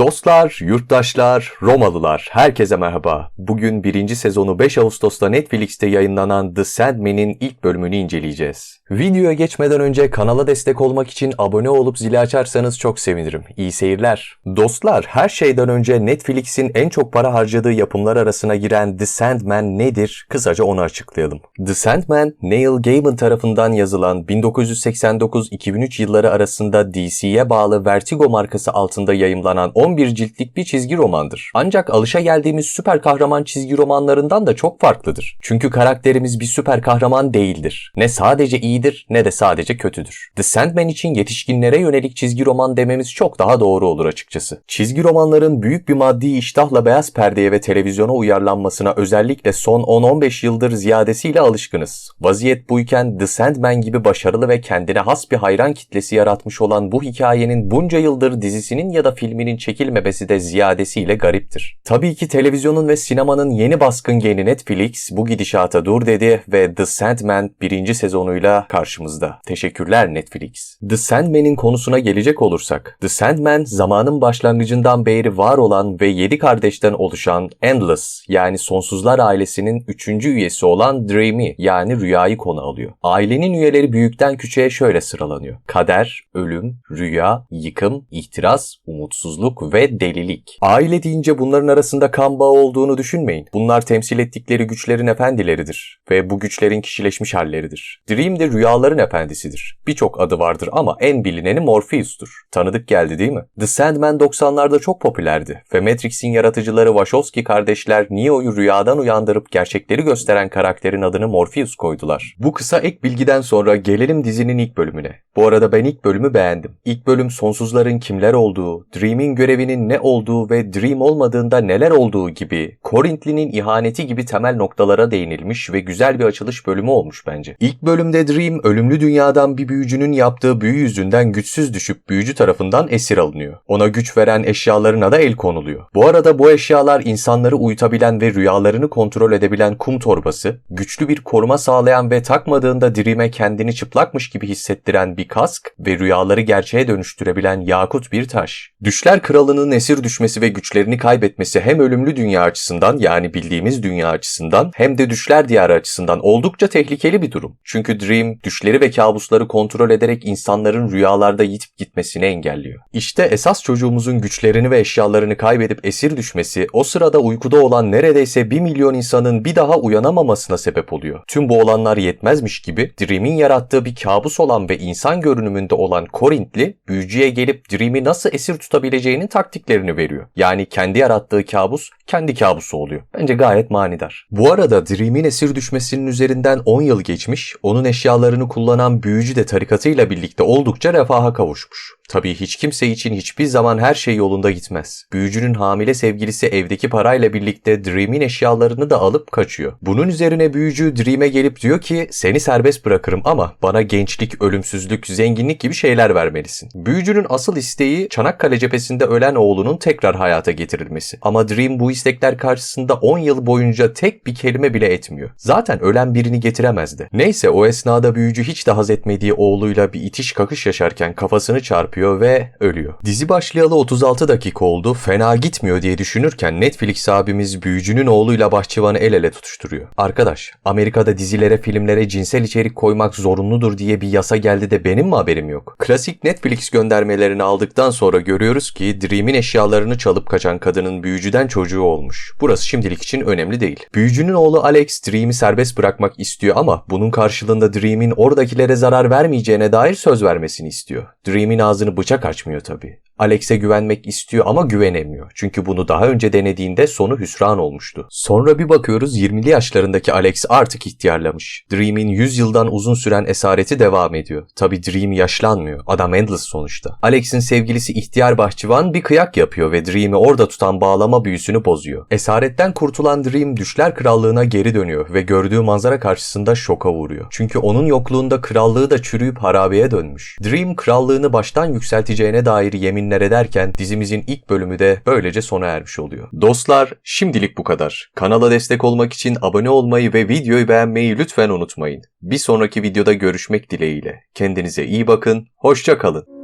Dostlar, yurttaşlar, Romalılar, herkese merhaba. Bugün birinci sezonu 5 Ağustos'ta Netflix'te yayınlanan The Sandman'in ilk bölümünü inceleyeceğiz. Videoya geçmeden önce kanala destek olmak için abone olup zili açarsanız çok sevinirim. İyi seyirler. Dostlar, her şeyden önce Netflix'in en çok para harcadığı yapımlar arasına giren The Sandman nedir? Kısaca onu açıklayalım. The Sandman, Neil Gaiman tarafından yazılan 1989-2003 yılları arasında DC'ye bağlı Vertigo markası altında yayımlanan 11 ciltlik bir çizgi romandır. Ancak alışa geldiğimiz süper kahraman çizgi romanlarından da çok farklıdır. Çünkü karakterimiz bir süper kahraman değildir. Ne sadece iyidir ne de sadece kötüdür. The Sandman için yetişkinlere yönelik çizgi roman dememiz çok daha doğru olur açıkçası. Çizgi romanların büyük bir maddi iştahla beyaz perdeye ve televizyona uyarlanmasına özellikle son 10-15 yıldır ziyadesiyle alışkınız. Vaziyet buyken The Sandman gibi başarılı ve kendine has bir hayran kitlesi yaratmış olan bu hikayenin bunca yıldır dizisinin ya da filminin çekilmemesi de ziyadesiyle gariptir. Tabii ki televizyonun ve sinemanın yeni baskın geni Netflix bu gidişata dur dedi ve The Sandman birinci sezonuyla karşımızda. Teşekkürler Netflix. The Sandman'in konusuna gelecek olursak, The Sandman zamanın başlangıcından beri var olan ve 7 kardeşten oluşan Endless yani Sonsuzlar ailesinin 3. üyesi olan Dream'i yani rüyayı konu alıyor. Ailenin üyeleri büyükten küçüğe şöyle sıralanıyor. Kader, ölüm, rüya, yıkım, ihtiras, umutsuzluk ve delilik. Aile deyince bunların arasında kan bağı olduğunu düşünmeyin. Bunlar temsil ettikleri güçlerin efendileridir ve bu güçlerin kişileşmiş halleridir. Dream de rüyaların efendisidir. Birçok adı vardır ama en bilineni Morpheus'tur. Tanıdık geldi değil mi? The Sandman 90'larda çok popülerdi ve Matrix'in yaratıcıları Wachowski kardeşler Neo'yu rüyadan uyandırıp gerçekleri gösteren karakterin adını Morpheus koydular. Bu kısa ek bilgiden sonra gelelim dizinin ilk bölümüne. Bu arada ben ilk bölümü beğendim. İlk bölüm sonsuzların kimler olduğu, Dream'in görevinin ne olduğu ve Dream olmadığında neler olduğu gibi, Corinthi'nin ihaneti gibi temel noktalara değinilmiş ve güzel bir açılış bölümü olmuş bence. İlk bölümde Dream ölümlü dünyadan bir büyücünün yaptığı büyü yüzünden güçsüz düşüp büyücü tarafından esir alınıyor. Ona güç veren eşyalarına da el konuluyor. Bu arada bu eşyalar insanları uyutabilen ve rüyalarını kontrol edebilen kum torbası, güçlü bir koruma sağlayan ve takmadığında Dream'e kendini çıplakmış gibi hissettiren bir kask ve rüyaları gerçeğe dönüştürebilen yakut bir taş. Düşler Kralı'nın esir düşmesi ve güçlerini kaybetmesi hem ölümlü dünya açısından yani bildiğimiz dünya açısından hem de düşler diyarı açısından oldukça tehlikeli bir durum. Çünkü Dream düşleri ve kabusları kontrol ederek insanların rüyalarda yitip gitmesini engelliyor. İşte esas çocuğumuzun güçlerini ve eşyalarını kaybedip esir düşmesi o sırada uykuda olan neredeyse 1 milyon insanın bir daha uyanamamasına sebep oluyor. Tüm bu olanlar yetmezmiş gibi Dream'in yarattığı bir kabus olan ve insan görünümünde olan Korintli büyücüye gelip Dream'i nasıl esir tutabileceğinin taktiklerini veriyor. Yani kendi yarattığı kabus kendi kabusu oluyor. Bence gayet manidar. Bu arada Dream'in esir düşmesinin üzerinden 10 yıl geçmiş, onun eşyalarını kullanan büyücü de tarikatıyla birlikte oldukça refaha kavuşmuş. Tabii hiç kimse için hiçbir zaman her şey yolunda gitmez. Büyücünün hamile sevgilisi evdeki parayla birlikte Dream'in eşyalarını da alıp kaçıyor. Bunun üzerine büyücü Dream'e gelip diyor ki seni serbest bırakırım ama bana gençlik, ölümsüzlük, zenginlik gibi şeyler vermelisin. Büyücünün asıl isteği Çanakkale cephesinde ölen oğlunun tekrar hayata getirilmesi. Ama Dream bu istekler karşısında 10 yıl boyunca tek bir kelime bile etmiyor. Zaten ölen birini getiremezdi. Neyse o esnada büyücü hiç de haz etmediği oğluyla bir itiş kakış yaşarken kafasını çarpıyor yapıyor ve ölüyor. Dizi başlayalı 36 dakika oldu. Fena gitmiyor diye düşünürken Netflix abimiz büyücünün oğluyla bahçıvanı el ele tutuşturuyor. Arkadaş, Amerika'da dizilere, filmlere cinsel içerik koymak zorunludur diye bir yasa geldi de benim mi haberim yok? Klasik Netflix göndermelerini aldıktan sonra görüyoruz ki Dream'in eşyalarını çalıp kaçan kadının büyücüden çocuğu olmuş. Burası şimdilik için önemli değil. Büyücünün oğlu Alex Dream'i serbest bırakmak istiyor ama bunun karşılığında Dream'in oradakilere zarar vermeyeceğine dair söz vermesini istiyor. Dream'in ağzını bıçak açmıyor tabii. Alex'e güvenmek istiyor ama güvenemiyor. Çünkü bunu daha önce denediğinde sonu hüsran olmuştu. Sonra bir bakıyoruz 20'li yaşlarındaki Alex artık ihtiyarlamış. Dream'in 100 yıldan uzun süren esareti devam ediyor. Tabi Dream yaşlanmıyor. Adam Endless sonuçta. Alex'in sevgilisi ihtiyar bahçıvan bir kıyak yapıyor ve Dream'i orada tutan bağlama büyüsünü bozuyor. Esaretten kurtulan Dream düşler krallığına geri dönüyor ve gördüğü manzara karşısında şoka vuruyor. Çünkü onun yokluğunda krallığı da çürüyüp harabeye dönmüş. Dream krallığını baştan yükselteceğine dair yemin tahminler ederken dizimizin ilk bölümü de böylece sona ermiş oluyor. Dostlar şimdilik bu kadar. Kanala destek olmak için abone olmayı ve videoyu beğenmeyi lütfen unutmayın. Bir sonraki videoda görüşmek dileğiyle. Kendinize iyi bakın, hoşça kalın.